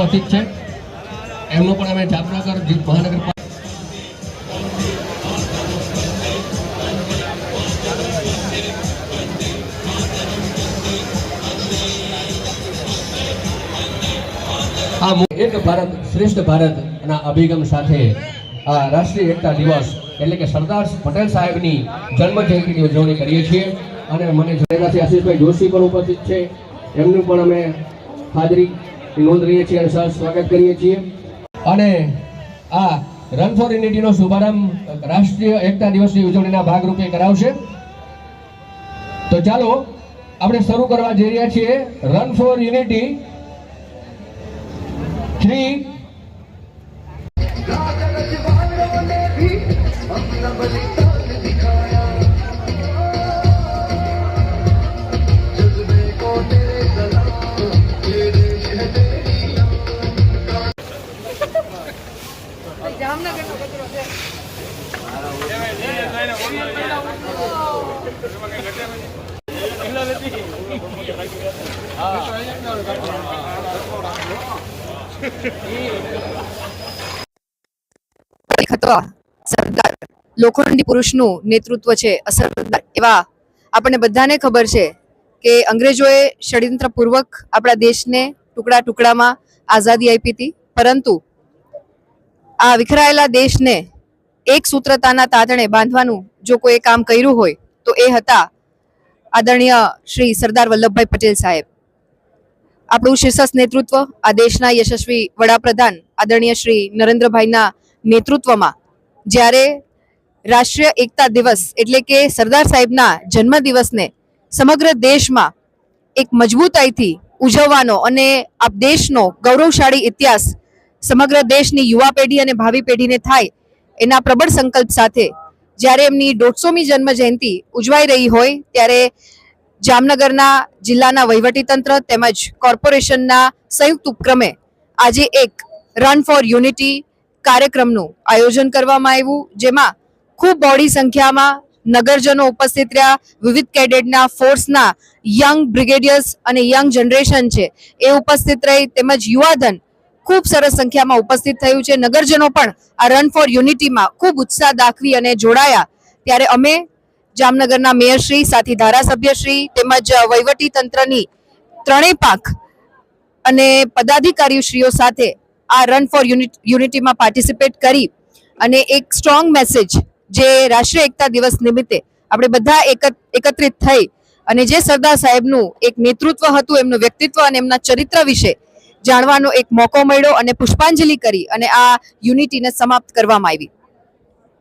ઉપસ્થિત છે. એમનો પણ અમે જામનગર આ એક ભારત, શ્રેષ્ઠ ભારત ના અભિગમ સાથે આ રાષ્ટ્રીય એકતા દિવસ એટલે કે સરદાર પટેલ સાહેબની જન્મ જયંતિની ઉજવણી કરીએ છીએ. અને મને જણાવ્યાથી આશીષભાઈ જોશી પણ ઉપસ્થિત છે. એમનું પણ અમે હાજરી નોંધ છીએ અને સ્વાગત કરીએ છીએ. અને આ રન ફોર યુનિટીનો શુભારંભ રાષ્ટ્રીય એકતા દિવસની ઉજવણીના ભાગરૂપે કરાવશે. તો ચાલો, આપણે શરૂ કરવા જઈ રહ્યા છીએ રન ફોર યુનિટી થ્રી ખતવા સરદાર લોખંડી પુરુષનું નેતૃત્વ છે અસરદાર. એવા આપણને બધાને ખબર છે કે અંગ્રેજોએ ષડયંત્રપૂર્વક આપણા દેશને ટુકડા ટુકડામાં આઝાદી આપી હતી. પરંતુ આ વિખરાયેલા દેશને એક સૂત્રતાના તાતણે બાંધવાનું જો કોઈ કામ કર્યું હોય તો એ હતા આદરણીય શ્રી સરદાર વલ્લભભાઈ પટેલ સાહેબ. આપણું શીર્ષસ્થ નેતૃત્વ આ દેશના યશસ્વી વડાપ્રધાન આદરણીય શ્રી નરેન્દ્રભાઈના નેતૃત્વમાં જ્યારે રાષ્ટ્રીય એકતા દિવસ એટલે કે સરદાર સાહેબના જન્મ દિવસને સમગ્ર દેશમાં એક મજબૂતાઈથી ઉજવવાનો અને આ દેશનો ગૌરવશાળી ઇતિહાસ સમગ્ર દેશની યુવા પેઢી અને ભાવિ પેઢીને થાય એના પ્રબળ સંકલ્પ સાથે જ્યારે એમની દોઢસોમી જન્મ જયંતિ ઉજવાઈ રહી હોય ત્યારે જામનગરના જિલ્લાના વહીવટીતંત્ર તેમજ કોર્પોરેશનના સંયુક્ત ઉપક્રમે આજે એક રન ફોર યુનિટી કાર્યક્રમનું આયોજન કરવામાં આવ્યું, જેમાં ખૂબ બહોળી સંખ્યામાં નગરજનો ઉપસ્થિત રહ્યા. વિવિધ કેડેટના ફોર્સના યંગ બ્રિગેડિયર્સ અને યંગ જનરેશન છે એ ઉપસ્થિત રહી. તેમજ યુવાધન ખૂબ સરસ સંખ્યામાં ઉપસ્થિત થયું છે. નગરજનો પણ આ રન ફોર યુનિટીમાં ખૂબ ઉત્સાહ દાખવી અને જોડાયા. ત્યારે અમે જામનગરના મેયરશ્રી સાથી ધારાસભ્યશ્રી તેમજ વહીવટી તંત્રની ત્રણેય પાંખ અને પદાધિકારીશ્રીઓ સાથે આ રન ફોર યુનિટીમાં પાર્ટિસિપેટ કરી અને એક સ્ટ્રોંગ મેસેજ જે રાષ્ટ્રીય એકતા દિવસ નિમિત્તે આપણે બધા એકત એકત્રિત થઈ અને જે સરદાર સાહેબનું એક નેતૃત્વ હતું, એમનું વ્યક્તિત્વ અને એમના ચરિત્ર વિશે જાણવાનો એક મોકો મળ્યો અને પુષ્પાંજલિ કરી અને આ યુનિટીને સમાપ્ત કરવામાં આવી.